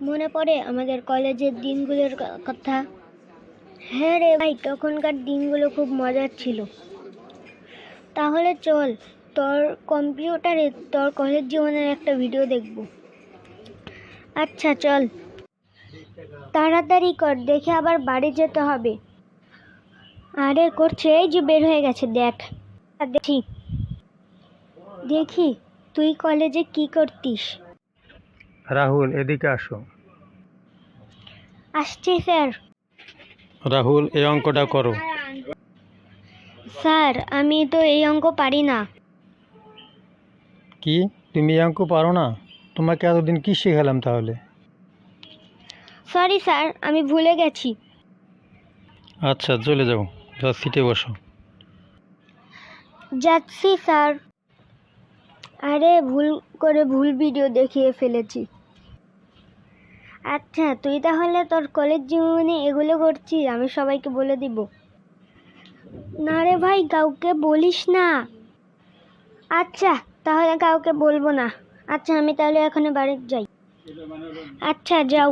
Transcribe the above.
মনে পড়ে আমাদের কলেজের দিনগুলোর কথা? হ্যাঁ রে ভাই, তখনকার দিনগুলো খুব মজার ছিল। তাহলে চল, তোর কম্পিউটারে, তোর কলেজ জীবনের একটা ভিডিও দেখব। আচ্ছা চল। তাড়াতাড়ি কর, দেখে আবার বাড়ি যেতে হবে। আরে করছে এই যে বের হয়ে গেছে, দেখ। দেখি দেখি, তুই কলেজে কি করতিস? রাহুল এদিকে আসো। আসছি স্যার। রাহুল এই অঙ্কটা করো। স্যার আমি তো এই অঙ্ক পারি না। কি? তুমি এই অঙ্ক পারো না? তোমাকে এতদিন কি শেখালাম তাহলে? সরি স্যার আমি ভুলে গেছি। আচ্ছা চলে যাও। যাও সিটে বসো। যাচ্ছি স্যার। আরে ভুল করে ভুল ভিডিও দেখিয়ে ফেলেছি। আচ্ছা তুই তাহলে তোর কলেজ জীবনে এগুলো করছিস, আমি সবাইকে বলে দিব। না রে ভাই, কাউকে বলিস না। আচ্ছা তাহলে কাউকে বলব না। আচ্ছা আমি তাহলে এখন বাড়ি যাই। আচ্ছা যাও।